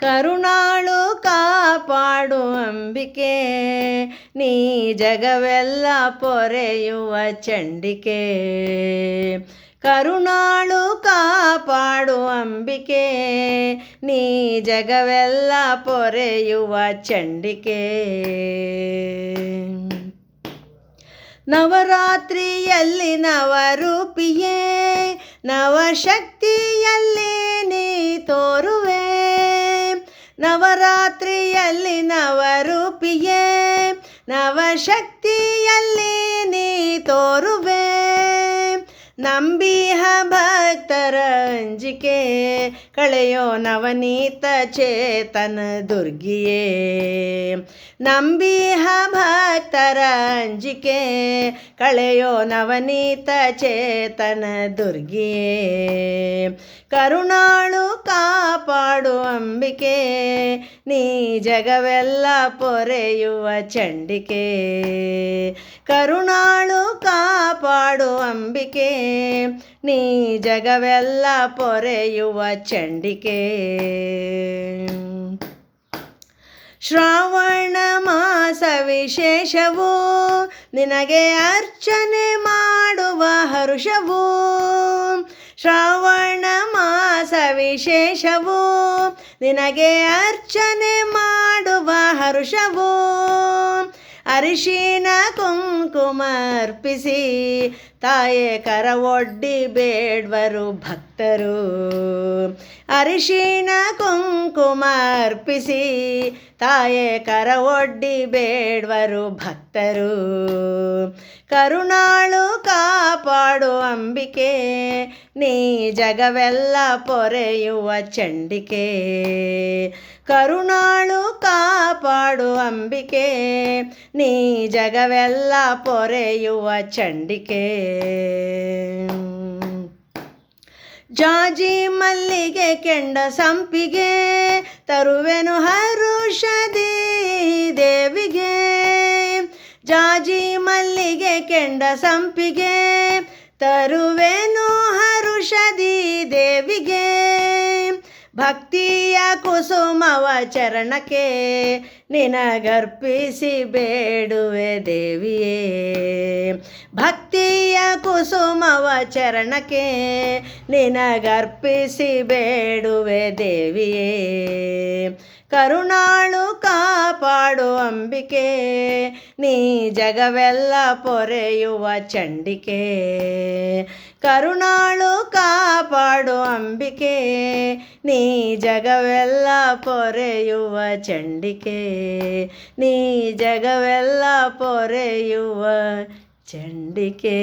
ಕರುಣಾಳು ಕಾಪಾಡು ಅಂಬಿಕೆ. ನೀ ಜಗವೆಲ್ಲ ಪೊರೆಯುವ ಚಂಡಿಕೆ. ಕರುಣಾಳು ಕಾಪಾಡು ಅಂಬಿಕೆ. ನೀ ಜಗವೆಲ್ಲ ಪೊರೆಯುವ ಚಂಡಿಕೆ. ನವರಾತ್ರಿಯಲ್ಲಿ ನವರೂಪಿಯೇ ನವಶಕ್ತಿಯಲ್ಲಿ ನವರಾತ್ರಿಯಲ್ಲಿ ನವರೂಪಿಯೇ ನವಶಕ್ತಿಯಲ್ಲಿ ನೀ ತೋರುವೆ. ನಂಬಿಹ ಅಂಜಿಕೆ ಕಳೆಯೋ ನವನೀತ ಚೇತನ ದುರ್ಗಿಯೇ. ನಂಬಿಹ ಅಂಜಿಕೆ ಕಳೆಯೋ ನವನೀತ ಚೇತನ ದುರ್ಗಿಯೇ. ಕರುಣಾಳು ಕಾಪಾಡು ಅಂಬಿಕೆ, ನೀ ಜಗವೆಲ್ಲ ಪೊರೆಯುವ ಚಂಡಿಕೆ. ಕರುಣಾಳು ಕಾಪಾಡು ಅಂಬಿಕೆ. ನೀ ಜಗವೆಲ್ಲ ಪೊರೆಯುವ ಚಂಡಿಕೆ. ಶ್ರಾವಣ ಮಾಸ ವಿಶೇಷವು ನಿನಗೆ ಅರ್ಚನೆ ಮಾಡುವ ಹರುಷವು. ಶ್ರಾವಣ ಮಾಸ ವಿಶೇಷವು ನಿನಗೆ ಅರ್ಚನೆ ಮಾಡುವ ಹರುಷವು. ಅರಿಶಿನ ಕುಂಕುಮ ಅರ್ಪಿಸಿ, ತಾಯೆ ಕರ ಒಡ್ಡಿ ಬೇಡ್ವರು ಭಕ್ತರು. ಅರಿಶಿನ ಕುಂಕುಮರ್ಪಿಸಿ ತಾಯೇ ತಾಯೆ ಕರ ಒಡ್ಡಿ ಬೇಡ್ವರು ಭಕ್ತರು. ಕರುಣಾಳು ಕಾಪಾಡು ಅಂಬಿಕೆ. ನೀ ಜಗವೆಲ್ಲ ಪೊರೆಯುವ ಚಂಡಿಕೆ. ಕರುಣಾಳು ಕಾಪಾಡು ಅಂಬಿಕೆ. ನೀ ಜಗವೆಲ್ಲ ಪೊರೆಯುವ ಚಂಡಿಕೆ. ಜಾಜಿ ಮಲ್ಲಿಗೆ ಕೆಂಡ ಸಂಪಿಗೆ ತರುವೆನು ಹರುಷದಿ. ಕೆಂಡ ಸಂಪಿಗೆ ತರುವೆನು ಹರುಷದಿ ದೇವಿಗೆ. ಭಕ್ತಿಯ ಕುಸುಮವ ಚರಣಕ್ಕೆ ನಿನಗರ್ಪಿಸಿ ಬೇಡುವೆ ದೇವಿಯೇ. ಭಕ್ತಿಯ ಕುಸುಮವ ಚರಣಕ್ಕೆ ನಿನಗರ್ಪಿಸಿ ಬೇಡುವೆ ದೇವಿಯೇ. ಕರುಣಾಳು ಕಾಪಾಡು ಅಂಬಿಕೆ. ನೀ ಜಗವೆಲ್ಲ ಪೊರೆಯುವ ಚಂಡಿಕೆ. ಕರುಣಾಳು ಕಾಪಾಡು ಅಂಬಿಕೆ. ನೀ ಜಗವೆಲ್ಲ ಪೊರೆಯುವ ಚಂಡಿಕೆ. ನೀ ಜಗವೆಲ್ಲ ಪೊರೆಯುವ ಚಂಡಿಕೆ.